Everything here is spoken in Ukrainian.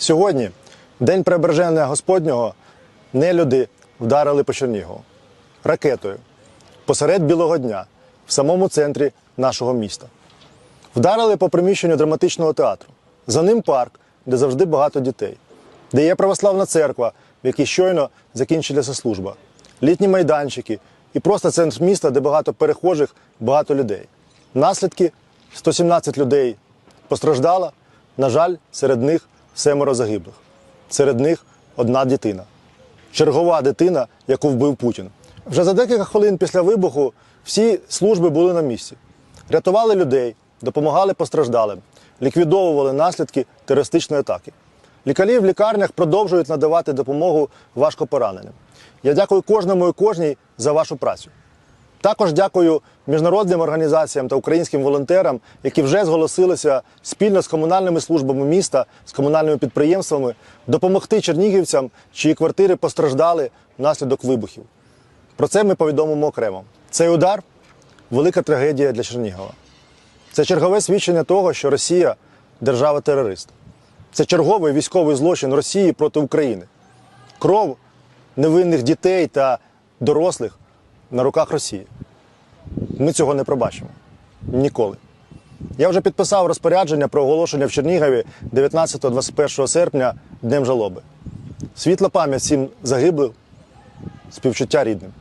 Сьогодні, день Преображення Господнього, нелюди вдарили по Чернігову ракетою посеред білого дня в самому центрі нашого міста. Вдарили по приміщенню драматичного театру. За ним парк, де завжди багато дітей, де є православна церква, в якій щойно закінчилася служба, літні майданчики і просто центр міста, де багато перехожих, багато людей. Наслідки 117 людей постраждало. На жаль, серед них семеро загиблих. Серед них одна дитина. Чергова дитина, яку вбив Путін. Вже за декілька хвилин після вибуху всі служби були на місці. Рятували людей, допомагали постраждалим, ліквідовували наслідки терористичної атаки. Лікарі в лікарнях продовжують надавати допомогу важкопораненим. Я дякую кожному і кожній за вашу працю. Також дякую міжнародним організаціям та українським волонтерам, які вже зголосилися спільно з комунальними службами міста, з комунальними підприємствами допомогти чернігівцям, чиї квартири постраждали внаслідок вибухів. Про це ми повідомимо окремо. Цей удар велика трагедія для Чернігова. Це чергове свідчення того, що Росія держава-терорист. Це черговий військовий злочин Росії проти України. Кров невинних дітей та дорослих на руках Росії. Ми цього не пробачимо. Ніколи. Я вже підписав розпорядження про оголошення в Чернігові 19-21 серпня Днем жалоби. Світла пам'ять всім загиблим, співчуття рідним.